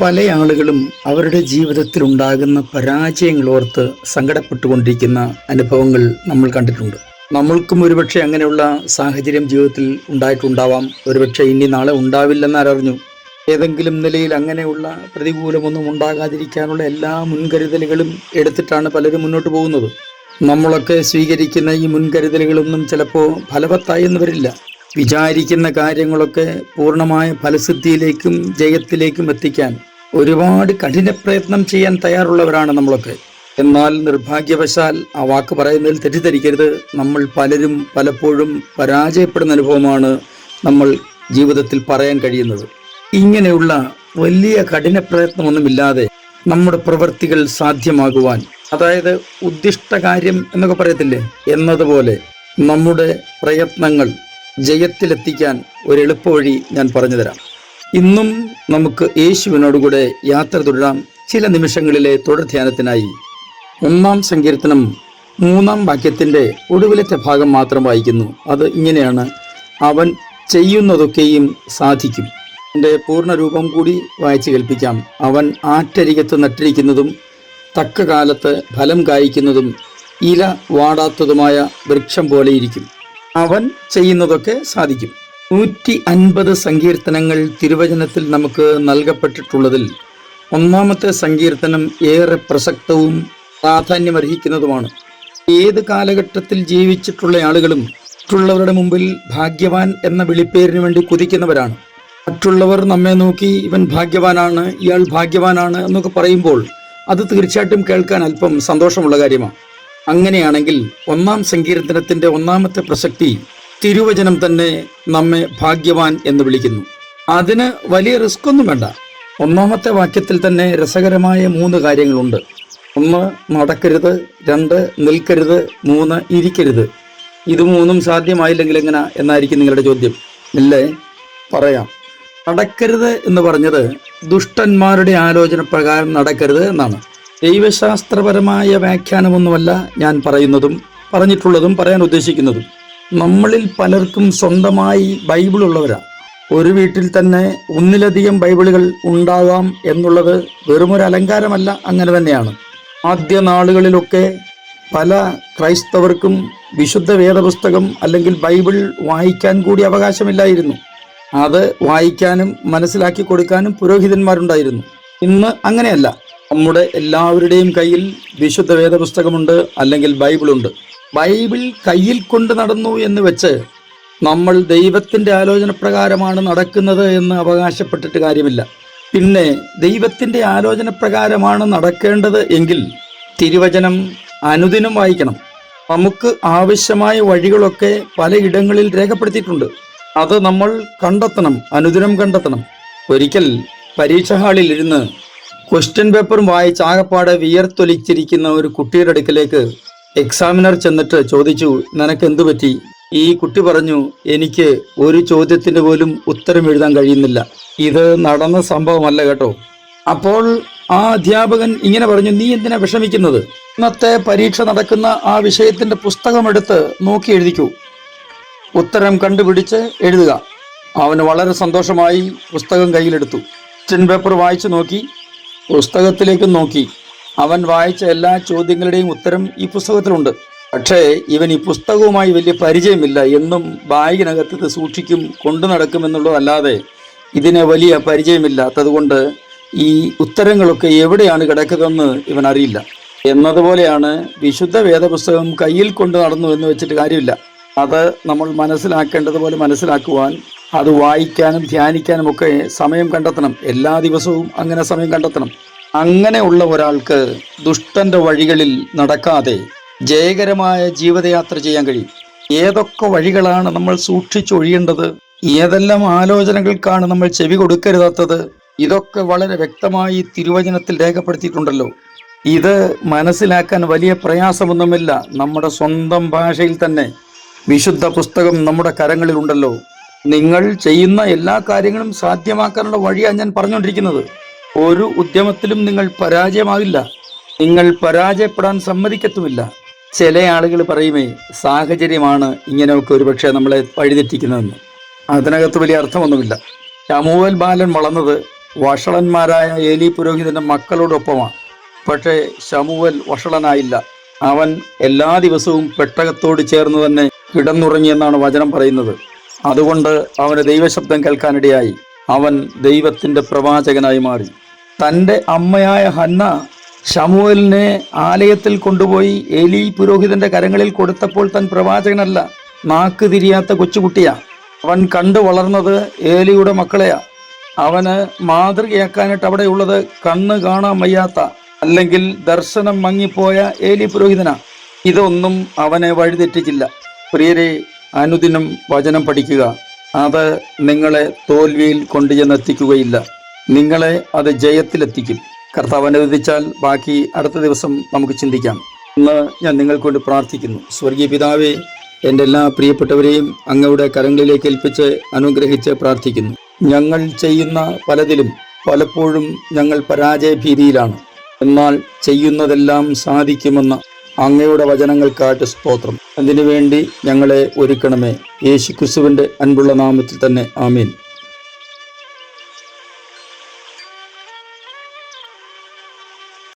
പല ആളുകളും അവരുടെ ജീവിതത്തിൽ ഉണ്ടാകുന്ന പരാജയങ്ങളോർത്ത് സങ്കടപ്പെട്ടുകൊണ്ടിരിക്കുന്ന അനുഭവങ്ങൾ നമ്മൾ കണ്ടിട്ടുണ്ട്. നമ്മൾക്കും ഒരുപക്ഷെ അങ്ങനെയുള്ള സാഹചര്യം ജീവിതത്തിൽ ഉണ്ടായിട്ടുണ്ടാവാം. ഒരുപക്ഷെ ഇനി നാളെ ഉണ്ടാവില്ലെന്ന് ആരറിഞ്ഞു ഏതെങ്കിലും നിലയിൽ അങ്ങനെയുള്ള പ്രതികൂലമൊന്നും ഉണ്ടാകാതിരിക്കാനുള്ള എല്ലാ മുൻകരുതലുകളും എടുത്തിട്ടാണ് പലരും മുന്നോട്ട് പോകുന്നത്. നമ്മളൊക്കെ സ്വീകരിക്കുന്ന ഈ മുൻകരുതലുകളൊന്നും ചിലപ്പോൾ ഫലവത്തായി എന്ന് വരില്ല. വിചാരിക്കുന്ന കാര്യങ്ങളൊക്കെ പൂർണമായ ഫലസിദ്ധിയിലേക്കും ജയത്തിലേക്കും എത്തിക്കാൻ ഒരുപാട് കഠിന പ്രയത്നം ചെയ്യാൻ തയ്യാറുള്ളവരാണ് നമ്മളൊക്കെ. എന്നാൽ നിർഭാഗ്യവശാൽ ആ വാക്ക് പറയുന്നതിൽ തെറ്റിദ്ധരിക്കരുത്. നമ്മൾ പലരും പലപ്പോഴും പരാജയപ്പെടുന്ന അനുഭവമാണ് നമ്മൾ ജീവിതത്തിൽ പറയാൻ കഴിയുന്നത്. ഇങ്ങനെയുള്ള വലിയ കഠിന പ്രയത്നമൊന്നുമില്ലാതെ നമ്മുടെ പ്രവൃത്തികൾ സാധ്യമാകുവാൻ അതായത് ഉദ്ദിഷ്ട കാര്യം എന്നൊക്കെ പറയത്തില്ലേ? എന്നതുപോലെ നമ്മുടെ പ്രയത്നങ്ങൾ ജയത്തിലെത്തിക്കാൻ ഒരു എളുപ്പവഴി ഞാൻ പറഞ്ഞു തരാം ഇന്നും നമുക്ക് യേശുവിനോടുകൂടെ യാത്ര തുടരാം. ചില നിമിഷങ്ങളിലെ തുടർ ധ്യാനത്തിനായി ഒന്നാം സങ്കീർത്തനം മൂന്നാം വാക്യത്തിന്റെ ഒടുവിലത്തെ ഭാഗം മാത്രം വായിക്കുന്നു. അത് ഇങ്ങനെയാണ്. അവൻ ചെയ്യുന്നതൊക്കെയും സാധിക്കും. എന്റെ പൂർണരൂപം കൂടി വായിച്ചു കേൾപ്പിക്കാം. അവൻ ആറ്റരികത്ത് നട്ടിരിക്കുന്നതും തക്ക കാലത്ത് ഫലം കായ്ക്കുന്നതും ഇല വാടാത്തതുമായ വൃക്ഷം പോലെയിരിക്കും അവൻ ചെയ്യുന്നതൊക്കെ സാധിക്കും. നൂറ്റി അൻപത് സങ്കീർത്തനങ്ങൾ തിരുവചനത്തിൽ നമുക്ക് നൽകപ്പെട്ടിട്ടുള്ളതിൽ ഒന്നാമത്തെ സങ്കീർത്തനം ഏറെ പ്രസക്തവും പ്രാധാന്യമർഹിക്കുന്നതുമാണ്. ഏത് കാലഘട്ടത്തിൽ ജീവിച്ചിട്ടുള്ള ആളുകളും മറ്റുള്ളവരുടെ മുമ്പിൽ ഭാഗ്യവാൻ എന്ന വിളിപ്പേരിന് വേണ്ടി കുതിക്കുന്നവരാണ്. മറ്റുള്ളവർ നമ്മെ നോക്കി ഇവൻ ഭാഗ്യവാനാണ് ഇയാൾ ഭാഗ്യവാനാണ് എന്നൊക്കെ പറയുമ്പോൾ അത് തീർച്ചയായിട്ടും കേൾക്കാൻ അല്പം സന്തോഷമുള്ള കാര്യമാണ്. അങ്ങനെയാണെങ്കിൽ ഒന്നാം സങ്കീർത്തനത്തിന്റെ ഒന്നാമത്തെ പ്രസക്തി തിരുവചനം തന്നെ നമ്മെ ഭാഗ്യവാൻ എന്ന് വിളിക്കുന്നു. അതിന് വലിയ റിസ്ക് ഒന്നും വേണ്ട. ഒന്നാമത്തെ വാക്യത്തിൽ തന്നെ രസകരമായ മൂന്ന് കാര്യങ്ങളുണ്ട്. ഒന്ന് നടക്കരുത്. രണ്ട് നിൽക്കരുത്. മൂന്ന് ഇരിക്കരുത്. ഇത് മൂന്നും സാധ്യമായില്ലെങ്കിൽ എങ്ങനെ? എന്നായിരിക്കും നിങ്ങളുടെ ചോദ്യം. ഇല്ലേ? പറയാം. നടക്കരുത് എന്ന് പറഞ്ഞത് ദുഷ്ടന്മാരുടെ ആലോചന പ്രകാരം നടക്കരുത് എന്നാണ്. ദൈവശാസ്ത്രപരമായ വ്യാഖ്യാനമൊന്നുമല്ല ഞാൻ പറയുന്നതും പറഞ്ഞിട്ടുള്ളതും പറയാൻ ഉദ്ദേശിക്കുന്നതും. നമ്മളിൽ പലർക്കും സ്വന്തമായി ബൈബിൾ ഉള്ളവരാണ് ഒരു വീട്ടിൽ തന്നെ ഒന്നിലധികം ബൈബിളുകൾ ഉണ്ടാകാം എന്നുള്ളത് വെറുമൊരു അലങ്കാരമല്ല അങ്ങനെ തന്നെയാണ്. ആദ്യ നാളുകളിലൊക്കെ പല ക്രൈസ്തവർക്കും വിശുദ്ധ വേദപുസ്തകം അല്ലെങ്കിൽ ബൈബിൾ വായിക്കാൻ കൂടി അവകാശമില്ലായിരുന്നു. അത് വായിക്കാനും മനസ്സിലാക്കി കൊടുക്കാനും പുരോഹിതന്മാരുണ്ടായിരുന്നു. ഇന്ന് അങ്ങനെയല്ല. നമ്മുടെ എല്ലാവരുടെയും കയ്യിൽ വിശുദ്ധ വേദപുസ്തകമുണ്ട് അല്ലെങ്കിൽ ബൈബിളുണ്ട്. ബൈബിൾ കയ്യിൽ കൊണ്ട് നടന്നു എന്ന് വെച്ച് നമ്മൾ ദൈവത്തിന്റെ ആലോചന പ്രകാരമാണ് നടക്കുന്നത് എന്ന് അവകാശപ്പെട്ടിട്ട് കാര്യമില്ല. പിന്നെ ദൈവത്തിന്റെ ആലോചന പ്രകാരമാണ് നടക്കേണ്ടത് എങ്കിൽ തിരുവചനം അനുദിനം വായിക്കണം. നമുക്ക് ആവശ്യമായ വഴികളൊക്കെ പലയിടങ്ങളിൽ രേഖപ്പെടുത്തിയിട്ടുണ്ട്. അത് നമ്മൾ കണ്ടെത്തണം അനുദിനം കണ്ടെത്തണം. ഒരിക്കൽ പരീക്ഷ ഹാളിൽ ഇരുന്ന് ക്വസ്റ്റ്യൻ പേപ്പറും വായിച്ച് ആകപ്പാടെ വിയർത്തൊലിച്ചിരിക്കുന്ന ഒരു കുട്ടിയുടെ അടുക്കലേക്ക് എക്സാമിനർ ചെന്നിട്ട് ചോദിച്ചു നിനക്ക് എന്തു പറ്റി? ഈ കുട്ടി പറഞ്ഞു എനിക്ക് ഒരു ചോദ്യത്തിന് പോലും ഉത്തരം എഴുതാൻ കഴിയുന്നില്ല. ഇത് നടന്ന സംഭവമല്ല കേട്ടോ. അപ്പോൾ ആ അധ്യാപകൻ ഇങ്ങനെ പറഞ്ഞു നീ എന്തിനാ വിഷമിക്കുന്നത്? ഇന്നത്തെ പരീക്ഷ നടക്കുന്ന ആ വിഷയത്തിന്റെ പുസ്തകം എടുത്ത് നോക്കി എഴുതിക്കൂ. ഉത്തരം കണ്ടുപിടിച്ച് എഴുതുക. അവന് വളരെ സന്തോഷമായി പുസ്തകം കയ്യിലെടുത്തു. ക്വസ്റ്റ്യൻ പേപ്പർ വായിച്ചു നോക്കി. പുസ്തകത്തിലേക്ക് നോക്കി. അവൻ വായിച്ച എല്ലാ ചോദ്യങ്ങളുടെയും ഉത്തരം ഈ പുസ്തകത്തിലുണ്ട്. പക്ഷേ ഇവൻ ഈ പുസ്തകവുമായി വലിയ പരിചയമില്ല. എന്നും ബാഗിനകത്ത് ഇത് സൂക്ഷിക്കും കൊണ്ടു നടക്കുമെന്നുള്ളതല്ലാതെ ഇതിന് വലിയ പരിചയമില്ലാത്തതുകൊണ്ട് ഈ ഉത്തരങ്ങളൊക്കെ എവിടെയാണ് കിടക്കുന്നതെന്ന് ഇവൻ അറിയില്ല. എന്നതുപോലെയാണ് വിശുദ്ധ വേദപുസ്തകം കയ്യിൽ കൊണ്ടു നടന്നു എന്ന് വെച്ചിട്ട് കാര്യമില്ല. അത് നമ്മൾ മനസ്സിലാക്കേണ്ടതുപോലെ മനസ്സിലാക്കുവാൻ അത് വായിക്കാനും ധ്യാനിക്കാനും ഒക്കെ സമയം കണ്ടെത്തണം. എല്ലാ ദിവസവും അങ്ങനെ സമയം കണ്ടെത്തണം. അങ്ങനെയുള്ള ഒരാൾക്ക് ദുഷ്ടന്റെ വഴികളിൽ നടക്കാതെ ജയകരമായ ജീവിതയാത്ര ചെയ്യാൻ കഴിയും. ഏതൊക്കെ വഴികളാണ് നമ്മൾ സൂക്ഷിച്ചൊഴിയേണ്ടത് ഏതെല്ലാം ആലോചനകൾക്കാണ് നമ്മൾ ചെവി കൊടുക്കരുതാത്തത്? ഇതൊക്കെ വളരെ വ്യക്തമായി തിരുവചനത്തിൽ രേഖപ്പെടുത്തിയിട്ടുണ്ടല്ലോ. ഇത് മനസ്സിലാക്കാൻ വലിയ പ്രയാസമൊന്നുമില്ല. നമ്മുടെ സ്വന്തം ഭാഷയിൽ തന്നെ വിശുദ്ധ പുസ്തകം നമ്മുടെ കരങ്ങളിലുണ്ടല്ലോ. നിങ്ങൾ ചെയ്യുന്ന എല്ലാ കാര്യങ്ങളും സാധ്യമാക്കാനുള്ള വഴിയാണ് ഞാൻ പറഞ്ഞുകൊണ്ടിരിക്കുന്നത്. ഒരു ഉദ്യമത്തിലും നിങ്ങൾ പരാജയമാകില്ല നിങ്ങൾ പരാജയപ്പെടാൻ സമ്മതിക്കത്തുമില്ല. ചില ആളുകൾ പറയുമേ സാഹചര്യമാണ് ഇങ്ങനെയൊക്കെ ഒരുപക്ഷെ നമ്മളെ വഴിതെറ്റിക്കുന്നതെന്ന്. അതിനകത്ത് വലിയ അർത്ഥമൊന്നുമില്ല. ശമൂവൽ ബാലൻ വളർന്നത് വഷളന്മാരായ ഏലി പുരോഹിതന്റെ മക്കളോടൊപ്പമാണ്. പക്ഷേ ശമുവൽ വഷളനായില്ല. അവൻ എല്ലാ ദിവസവും പെട്ടകത്തോട് ചേർന്ന് തന്നെ കിടന്നുറങ്ങിയെന്നാണ് വചനം പറയുന്നത്. അതുകൊണ്ട് അവന് ദൈവശബ്ദം കേൾക്കാനിടയായി. അവൻ ദൈവത്തിന്റെ പ്രവാചകനായി മാറി. തന്റെ അമ്മയായ ഹന്ന ഷമുവലിനെ ആലയത്തിൽ കൊണ്ടുപോയി എലി പുരോഹിതന്റെ കരങ്ങളിൽ കൊടുത്തപ്പോൾ താൻ പ്രവാചകനല്ല നാക്ക് തിരിയാത്ത കൊച്ചുകുട്ടിയാ. അവൻ കണ്ടു വളർന്നത് ഏലിയുടെ മക്കളെയാ. അവന് മാതൃകയാക്കാനായിട്ട് അവിടെയുള്ളത് കണ്ണ് കാണാൻ വയ്യാത്ത അല്ലെങ്കിൽ ദർശനം മങ്ങിപ്പോയ ഏലി പുരോഹിതനാ. ഇതൊന്നും അവനെ വഴിതെറ്റിച്ചില്ല. പ്രിയരെ അനുദിനം വചനം പഠിക്കുക. അത് നിങ്ങളെ തോൽവിയിൽ കൊണ്ടുചെന്നെത്തിക്കുകയില്ല. നിങ്ങളെ അത് ജയത്തിലെത്തിക്കും. കർത്താവ് അനുവദിച്ചാൽ ബാക്കി അടുത്ത ദിവസം നമുക്ക് ചിന്തിക്കാം. ഇന്ന് ഞാൻ നിങ്ങൾക്ക് വേണ്ടി പ്രാർത്ഥിക്കുന്നു. സ്വർഗീയ പിതാവേ എന്റെ എല്ലാ പ്രിയപ്പെട്ടവരെയും അങ്ങയുടെ കരങ്ങളിലേക്ക് ഏൽപ്പിച്ച് അനുഗ്രഹിച്ച് പ്രാർത്ഥിക്കുന്നു. ഞങ്ങൾ ചെയ്യുന്ന പലതിലും പലപ്പോഴും ഞങ്ങൾ പരാജയ ഭീതിയിലാണ് എന്നാൽ ചെയ്യുന്നതെല്ലാം സാധിക്കുമെന്ന അങ്ങയുടെ വചനങ്ങൾക്കായിട്ട് സ്തോത്രം. അതിനുവേണ്ടി ഞങ്ങളെ ഒരുക്കണമേ. യേശു ക്രിസ്തുവിന്റെ അൻപുള്ള നാമത്തിൽ തന്നെ ആമീൻ.